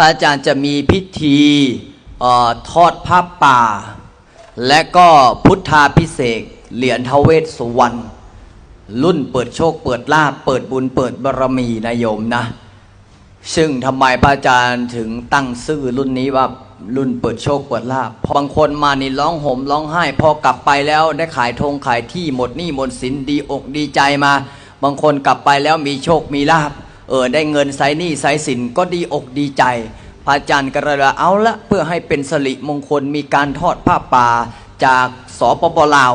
พระอาจารย์จะมีพิธีออทอดผ้าป่า และก็พุทธาพิเศษเหรียญทวเวสสุวรรณรุ่นเปิดโชคเปิดลาบเปิดบุญเปิดบารมีนะโยมนะ ซึ่งทำไมพระอาจารย์ถึงตั้งชื่อรุ่นนี้ว่ารุ่นเปิดโชคเปิดลาบพราะบางคนมานี่ร้องห่มร้องไห้ พอกลับไปแล้วได้ขายธงขายที่หมดหนี้หมดสินดีอกดีใจมา บางคนกลับไปแล้วมีโชคมีลาบ เออได้เงินไซนี้ไซสินก็ดีอกดีใจ พระอาจารย์ก็เลาเอาละเพื่อให้เป็นสริมงคลมีการทอดผ้าป่าจากสปปลาว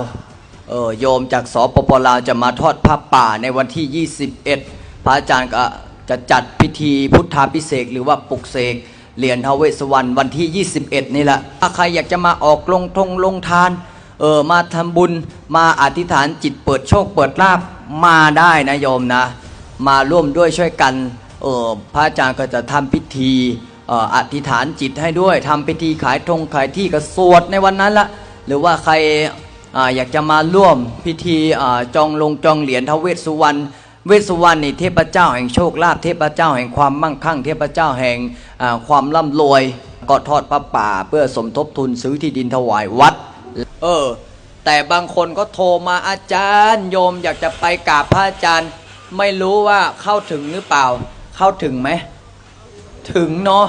เออโยมจากสปปลาวจะมาทอดผ้าป่าในวันที่ 21 พระอาจารย์ก็จะจัดพิธีพุทธาพิเศษหรือว่าปลุกเสกเหรียญทวเวสสวรรณวันที่ 21 นี่แหละถ้าใครอยากจะมาออกลงทงลงทาน เออมาทำบุญมาอธิษฐานจิตเปิดโชคเปิดลาบมาได้นะโยมนะ มาร่วมด้วยช่วยกันออพระอาจารย์ก็จะทำพิธีอธิษฐานจิตให้ด้วยทำพิธีขายธงขายที่ก็สวดในวันนั้นละหรือว่าใครออยากจะมาร่วมพิธีอจองลงจองเหรียญทวเวสสุวรรณเวสสุวรรณนี่เทพเจ้าแห่งโชคลาภเทพเจ้าแห่งความมั่งคั่ง เทพเจ้าแห่งความร่ำรวยก็ทอดพระป่า เพื่อสมทบทุนซื้อที่ดินถวายวัด เออ แต่บางคนก็โทรมาอาจารย์ โยมอยากจะไปกราบพระอาจารย์ ไม่รู้ว่าเข้าถึงหรือเปล่า เข้าถึงไหม ถึงเนาะ